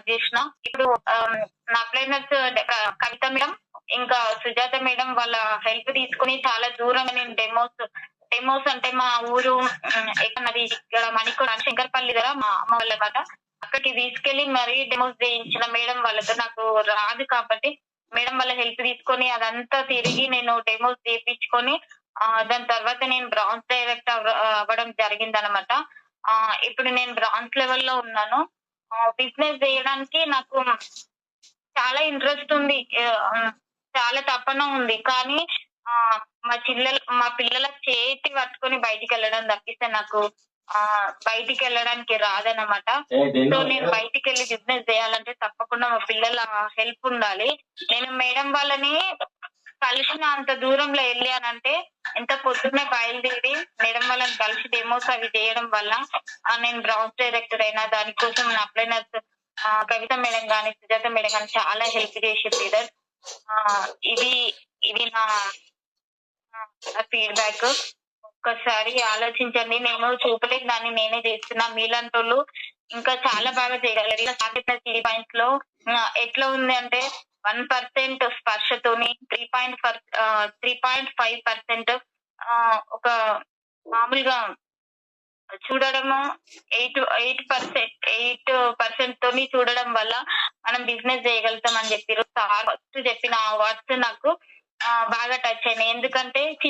Work చేసిన. ఇప్పుడు నా ప్లేనర్స్ కవిత మేడం ఇంకా సుజాత మేడం వాళ్ళ హెల్ప్ తీసుకుని చాలా దూరం నేను డెమోస్ డెమోస్ అంటే మా ఊరు ఉమ్, ఎక్కడది ఇక్కడ మణికొండ శంకర్పల్లి దగ్గర మా అమ్మ వాళ్ళ మాట. అక్కడికి తీసుకెళ్ళి మరీ డెమోస్ చేయించిన మేడం వాళ్ళతో నాకు రాదు కాబట్టి మేడం వాళ్ళ హెల్ప్ తీసుకొని అదంతా తిరిగి నేను డెమోస్ చేయించుకొని దాని తర్వాత నేను బ్రాంజ్ డైరెక్ట్ అవ్వడం జరిగింది అనమాట ఇప్పుడు నేను బ్రాంజ్ లెవెల్లో ఉన్నాను. బిజినెస్ చేయడానికి నాకు చాలా ఇంట్రెస్ట్ ఉంది. చాలా తపన ఉంది. కానీ ఆ, మా చిల్లల మా పిల్లల చేతి పట్టుకొని బయటికి వెళ్ళడం తప్పిస్తే నాకు ఆ బయటికి వెళ్ళడానికి రాదనమాట సో నేను బయటికి వెళ్ళి బిజినెస్ చేయాలంటే తప్పకుండా మా పిల్లల హెల్ప్ ఉండాలి. నేను మేడం వాళ్ళని కలిసిన అంత దూరంలో వెళ్ళానంటే ఇంత పొద్దున్నే బయలుదేరి మేడం వాళ్ళని కలిసి డెమోస్ అవి చేయడం వల్ల నేను బ్రౌన్స్ డైరెక్టర్ అయినా దానికోసం నా అప్లైనర్స్ కవిత మేడం కానీ సుజాత మేడం కానీ చాలా హెల్ప్ చేసి లీడర్ ఇది ఇది నా ఫీడ్బ్యాక్ ఒక్కసారి ఆలోచించండి నేను చూపలేక దాన్ని నేనే చేస్తున్నా. మీలాంటి వాళ్ళు ఇంకా చాలా బాగా చేయగలరు ఇలా త్రీ పాయింట్స్లో ఎట్లా ఉంది అంటే one percent స్పర్శతోని three point three point five percent ఒక మామూలుగా చూడడము eight eight percent eight percent తోని చూడడం వల్ల మనం బిజినెస్ చేయగలుగుతాం అని చెప్పారు సార్ ఫస్ట్ చెప్పిన వర్డ్స్ నాకు బాగా టచ్ అయినాయి. ఎందుకంటే